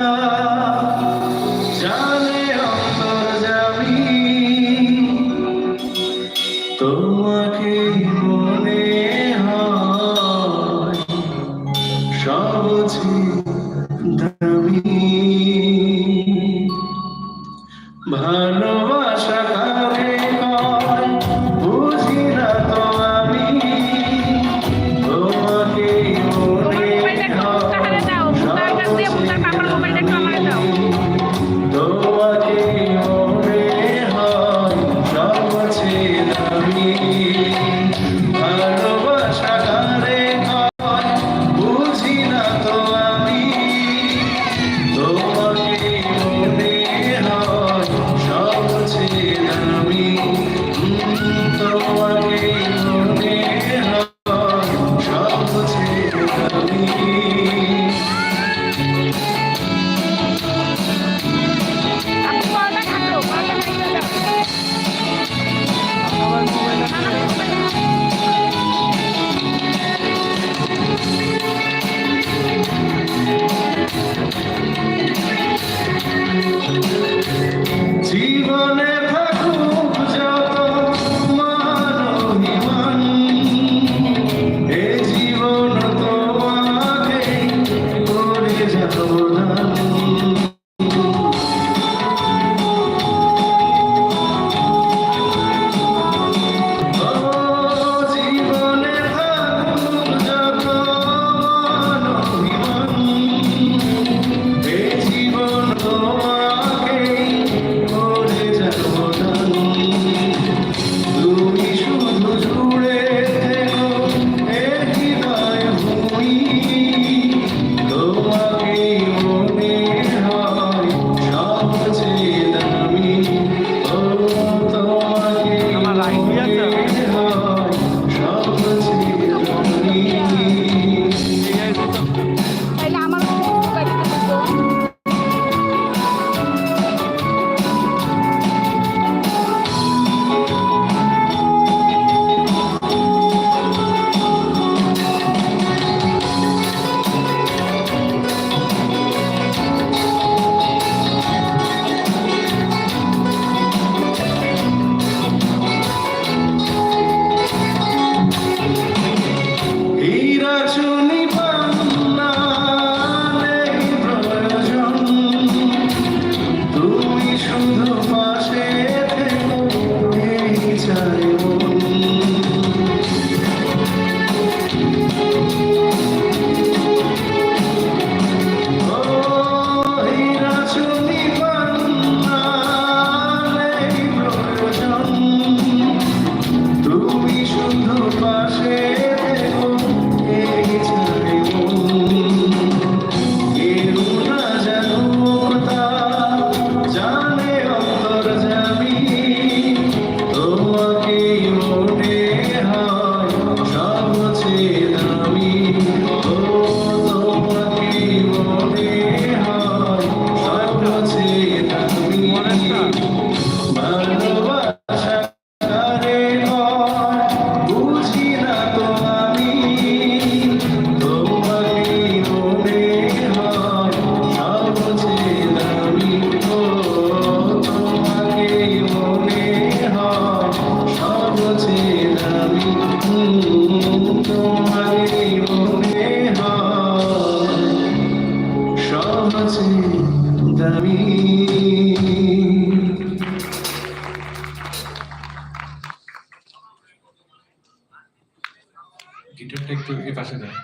Uh... গিটারটা একটু এ পাশে দেয়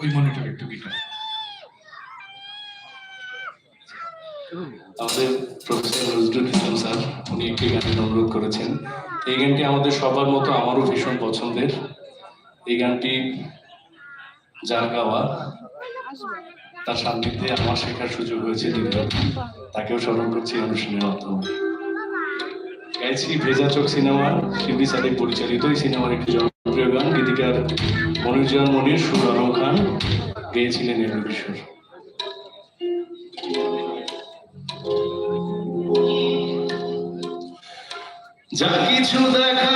ওই মনিটর একটু গিটার। আমাদের প্রফেসর নজরুল ইসলাম স্যার, উনি একটি গানের অনুরোধ করেছেন। এই গানটি আমাদের সবার মতো আমারও ভীষণ পছন্দের। এই গানটি যার গাওয়া, তার সান্নিধ্যে আমার শেখার সুযোগ হয়েছে তাকেও স্মরণ করছি অনুষ্ঠানের মাধ্যমে। এসি ভেজা চোখ সিনেমা শিল্পী সাথে পরিচালিত এই সিনেমার একটি জনপ্রিয় গান, গীতিকার মনির জয় মনির, সুর আলম খান, গেয়েছিলেন এর কিশোর যা কিছু দেখা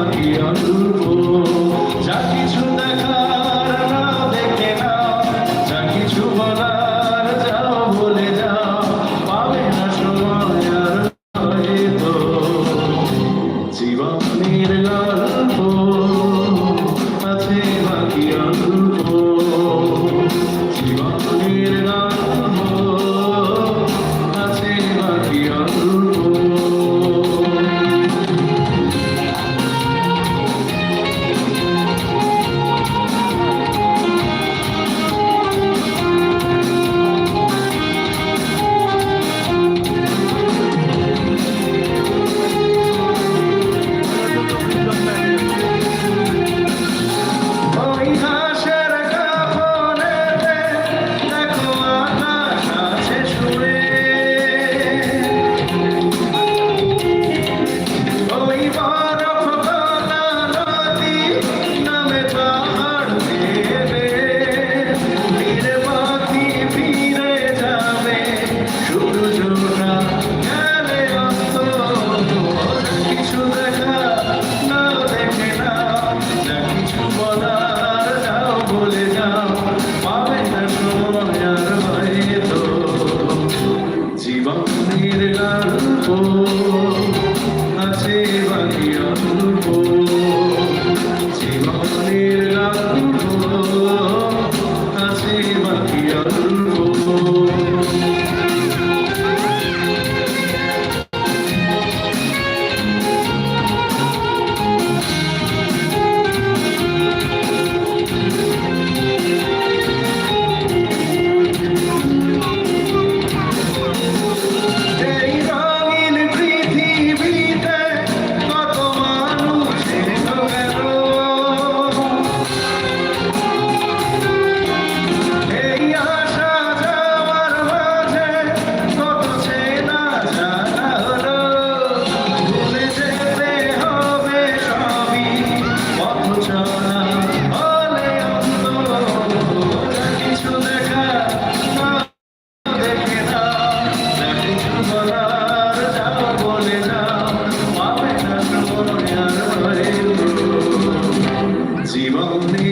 আছে বাকি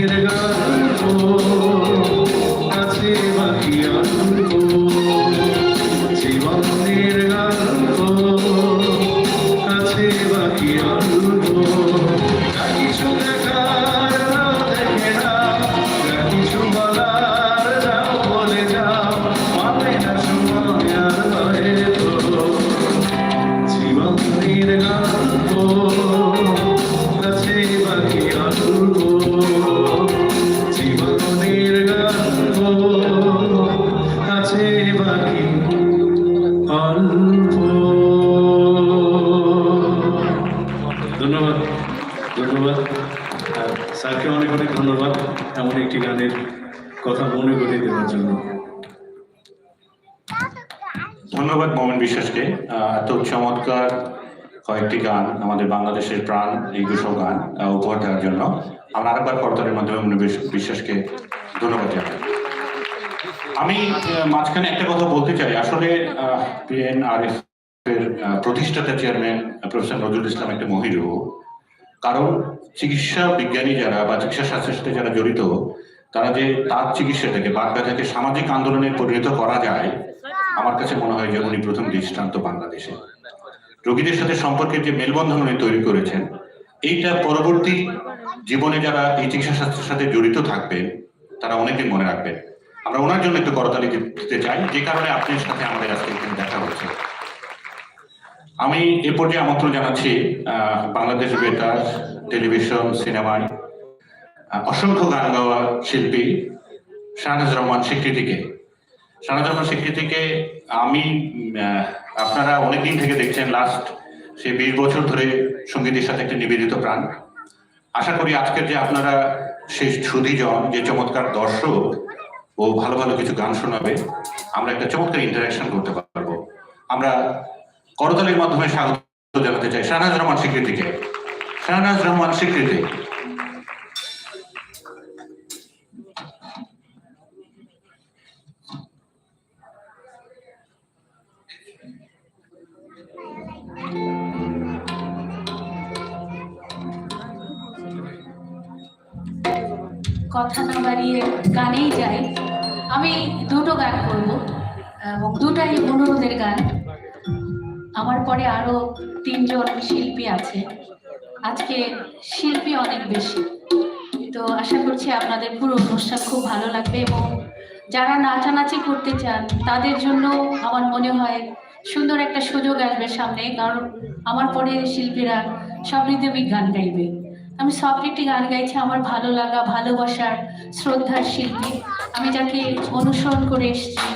জীবনের গল্প আছে বাকি কয়েকটি গান আমাদের বাংলাদেশের প্রাণ, এই দুশো গান উপহার দেওয়ার জন্য। আমরা আরেকবার কর্তারের মাধ্যমে মোমেন বিশ্বাসকে ধন্যবাদ জানাই। আমি মাঝখানে একটা কথা বলতে চাই। আসলে পিএনআরএফ এর প্রতিষ্ঠাতা চেয়ারম্যান প্রফেসর নজরুল ইসলাম একটা মহিরু কারণ চিকিৎসা বিজ্ঞানী যারা বা চিকিৎসা শাস্ত্রের সাথে যারা জড়িত, তারা যে তার চিকিৎসাটাকে বাদ ব্যথাকে সামাজিক আন্দোলনে পরিণত করা যায়, আমার কাছে মনে হয় যে উনি প্রথম দৃষ্টান্ত বাংলাদেশে। রোগীদের সাথে সম্পর্কের যে মেলবন্ধন উনি তৈরি করেছেন, এইটা পরবর্তী জীবনে যারা এই চিকিৎসা শাস্ত্রের সাথে জড়িত থাকবে, তারা অনেকদিন মনে রাখবেন আমরা ওনার জন্য একটু করতালি দিতে চাই, যে কারণে আপনার সাথে আমাদের আজকে এখানে দেখা হচ্ছে। আমি এ পর্যায়ে আমন্ত্রণ জানাচ্ছি বাংলাদেশ বেতার টেলিভিশন, সিনেমায় অসংখ্য গান গাওয়া শিল্পী শাহনাজ রহমান স্বীকৃতিকে। রহমান স্বীকৃতিকে আমি আপনারা অনেকদিন থেকে দেখছেন লাস্ট সে বিশ বছর ধরে সঙ্গীতের সাথে একটা নিবেদিত প্রাণ। আশা করি আজকের যে আপনারা সেই সুধীজন, যে চমৎকার দর্শক, ও ভালো ভালো কিছু গান শোনাবে, আমরা একটা চমৎকার ইন্টারাকশন করতে পারব। আমরা করতালির মাধ্যমে স্বাগত জানাতে চাই শাহনাজ রহমান স্বীকৃতিকে। শাহনাজ রহমান স্বীকৃতি। কথা না বাড়িয়ে গানেই যাই, আমি দুটো গান করব, এবং দুটাই অনুরোধের গান। আমার পরে আরও তিনজন শিল্পী আছে। আজকে শিল্পী অনেক বেশি। তো আশা করছি আপনাদের পুরো অনুষ্ঠান খুব ভালো লাগবে, এবং যারা নাচানাচি করতে চান, তাদের জন্য আমার মনে হয় সুন্দর একটা সুযোগ আসবে সামনে, কারণ আমার পরে শিল্পীরা সব রিদমিক গান গাইবে। আমি সফট একটি গান গাইছি আমার ভালো লাগা ভালোবাসার শ্রদ্ধার শিল্পী। আমি যাকে অনুসরণ করে এসেছি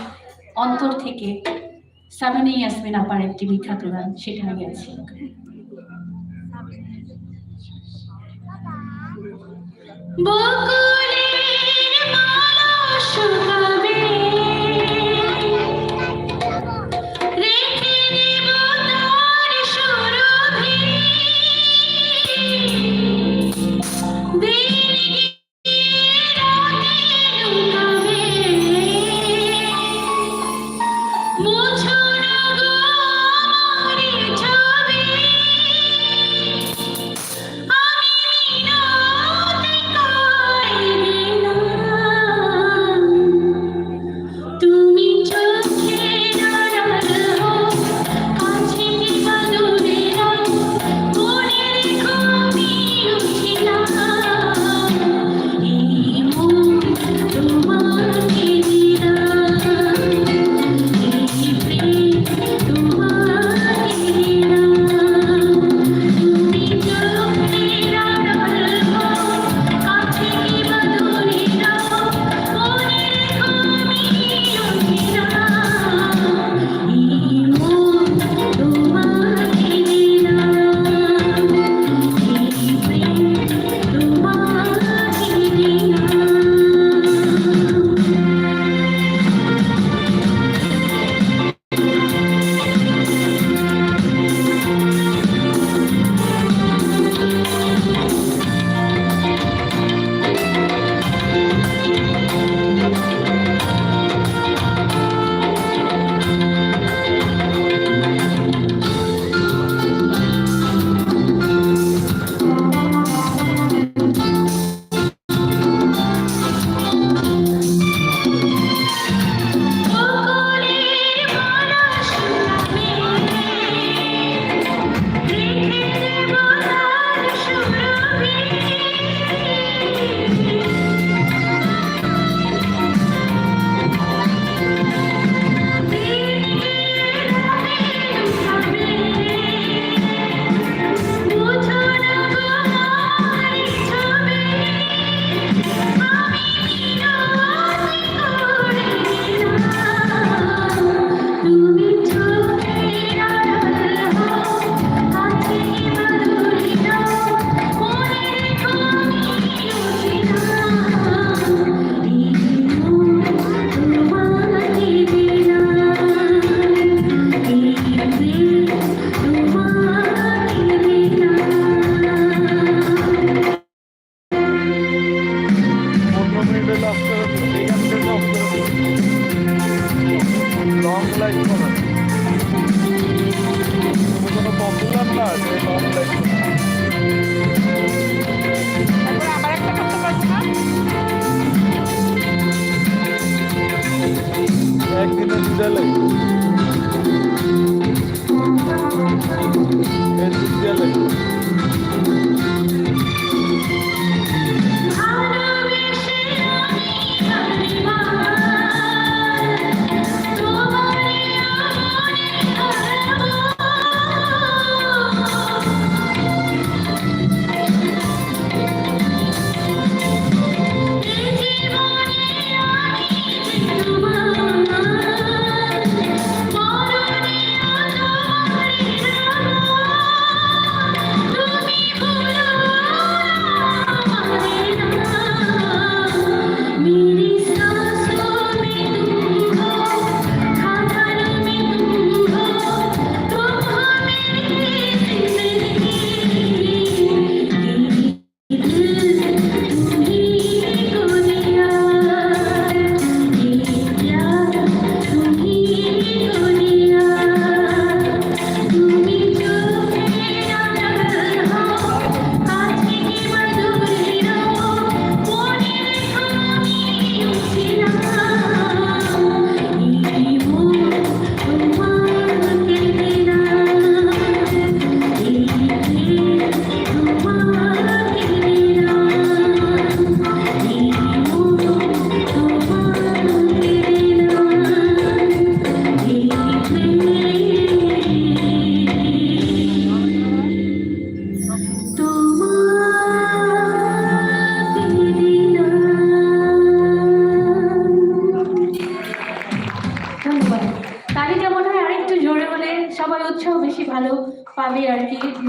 অন্তর থেকে। সামিনী আসবেন আপার একটি বিখ্যাত গান সেটা আমি গেছি বকুলের